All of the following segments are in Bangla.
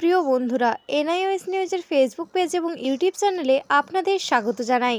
প্রিয় বন্ধুরা, এনআইওএস নিউজের ফেসবুক পেজ এবং ইউটিউব চ্যানেলে আপনাদের স্বাগত জানাই।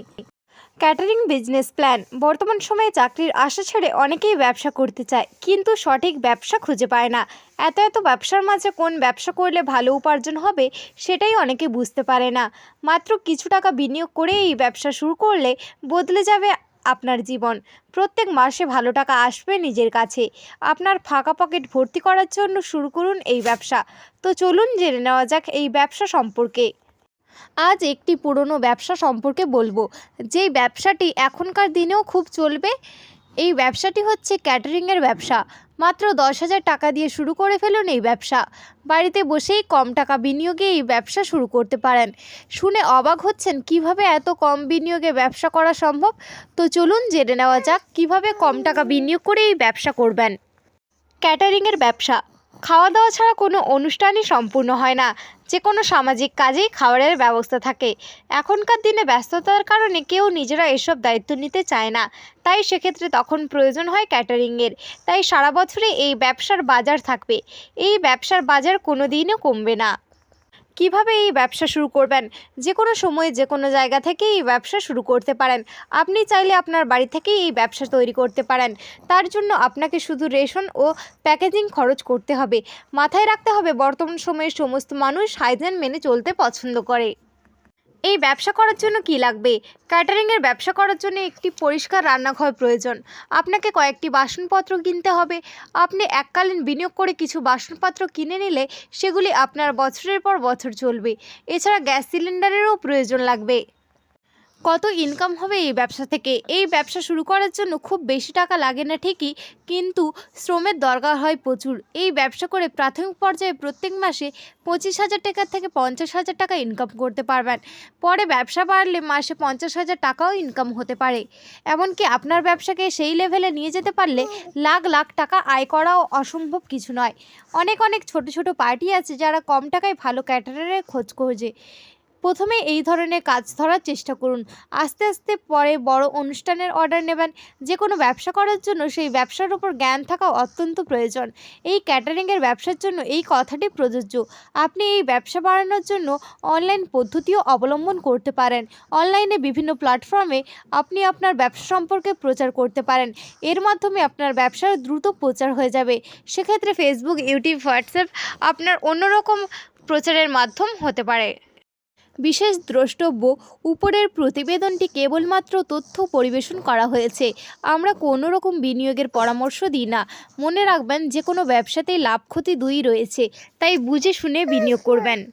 ক্যাটারিং বিজনেস প্ল্যান বর্তমান সময়ে চাকরির আশা ছেড়ে অনেকেই ব্যবসা করতে চায়, কিন্তু সঠিক ব্যবসা খুঁজে পায় না। এত এত ব্যবসার মাঝে কোন ব্যবসা করলে ভালো উপার্জন হবে, সেটাই অনেকে বুঝতে পারে না। মাত্র কিছু টাকা বিনিয়োগ করে এই ব্যবসা শুরু করলে বদলে যাবে আপনার জীবন। প্রত্যেক মাসে ভালো টাকা আসবে নিজের কাছে। আপনার ফাঁকা পকেট ভর্তি করার জন্য শুরু করুন এই ব্যবসা। তো চলুন জেনে নেওয়া যাক এই ব্যবসা সম্পর্কে। আজ একটি পুরনো ব্যবসা সম্পর্কে বলব। যেই ব্যবসাটি এখনকার দিনেও খুব চলবে এই ব্যবসাটি হচ্ছে ক্যাটারিংয়ের ব্যবসা। মাত্র দশ হাজার টাকা দিয়ে শুরু করে ফেলুন এই ব্যবসা। বাড়িতে বসেই কম টাকা বিনিয়োগে এই ব্যবসা শুরু করতে পারেন। শুনে অবাক হচ্ছেন, কীভাবে এত কম বিনিয়োগে ব্যবসা করা সম্ভব? তো চলুন জেনে নেওয়া যাক, কীভাবে কম টাকা বিনিয়োগ করে এই ব্যবসা করবেন। ক্যাটারিংয়ের ব্যবসা। খাওয়া দাওয়া ছাড়া কোনো অনুষ্ঠানই সম্পূর্ণ হয় না। যে কোনো সামাজিক কাজেই খাবারের ব্যবস্থা থাকে। এখনকার দিনে ব্যস্ততার কারণে কেউ নিজেরা এসব দায়িত্ব নিতে চায় না। তাই সেক্ষেত্রে তখন প্রয়োজন হয় ক্যাটারিংয়ের। তাই সারা বছরে এই ব্যবসার বাজার থাকবে। এই ব্যবসার বাজার কোনো দিনও কমবে না। কীভাবে এই ব্যবসা শুরু করবেন? যে কোনো সময়ে যে কোনো জায়গা থেকে এই ব্যবসা শুরু করতে পারেন। আপনি চাইলে আপনার বাড়ি থেকেই এই ব্যবসা তৈরি করতে পারেন। তার জন্য আপনাকে শুধু রেশন ও প্যাকেজিং খরচ করতে হবে। মাথায় রাখতে হবে বর্তমান সময়ে সমস্ত মানুষ হাইজেন মেনে চলতে পছন্দ করে। এই ব্যবসা করার জন্য কি লাগবে? ক্যাটারিংয়ের ব্যবসা করার জন্য একটি পরিষ্কার রান্নাঘর প্রয়োজন। আপনাকে কয়েকটি বাসনপত্র কিনতে হবে। আপনি এককালীন বিনিয়োগ করে কিছু বাসনপত্র কিনে নিলে সেগুলি আপনার বছরের পর বছর চলবে। এছাড়া গ্যাস সিলিন্ডারেরও প্রয়োজন লাগবে। কত ইনকাম হবে এই ব্যবসা থেকে? এই ব্যবসা শুরু করার জন্য খুব বেশি টাকা লাগে না ঠিকই, কিন্তু শ্রমের দরকার হয় প্রচুর। এই ব্যবসা করে প্রাথমিক পর্যায়ে প্রত্যেক মাসে পঁচিশ হাজার টাকার থেকে পঞ্চাশ হাজার টাকা ইনকাম করতে পারবেন। পরে ব্যবসা বাড়লে মাসে পঞ্চাশ হাজার টাকাও ইনকাম হতে পারে। এমনকি আপনার ব্যবসাকে সেই লেভেলে নিয়ে যেতে পারলে লাখ লাখ টাকা আয় করাও অসম্ভব কিছু নয়। অনেক অনেক ছোট ছোট পার্টি আছে যারা কম টাকায় ভালো ক্যাটারারের খোঁজ খোঁজে। প্রথমে এই ধরনের কাজ ধরার চেষ্টা করুন। আস্তে আস্তে পরে বড় অনুষ্ঠানের অর্ডার নেবেন। যে কোনো ব্যবসা করার জন্য সেই ব্যবসার উপর জ্ঞান থাকা অত্যন্ত প্রয়োজন। এই ক্যাটারিংয়ের ব্যবসার জন্য এই কথাটি প্রযোজ্য। আপনি এই ব্যবসা বাড়ানোর জন্য অনলাইন পদ্ধতিও অবলম্বন করতে পারেন। অনলাইনে বিভিন্ন প্ল্যাটফর্মে আপনি আপনার ব্যবসা সম্পর্কে প্রচার করতে পারেন। এর মাধ্যমে আপনার ব্যবসার দ্রুত প্রচার হয়ে যাবে। সেক্ষেত্রে ফেসবুক ইউটিউব হোয়াটসঅ্যাপ আপনার অন্যরকম প্রচারের মাধ্যম হতে পারে। বিশেষ দ্রষ্টব্য, উপরের প্রতিবেদনটি কেবলমাত্র তথ্য পরিবেশন করা হয়েছে। আমরা কোনো রকম বিনিয়োগের পরামর্শ দিই না। মনে রাখবেন, যে কোনো ব্যবসাতেই লাভ ক্ষতি দুই রয়েছে, তাই বুঝে শুনে বিনিয়োগ করবেন।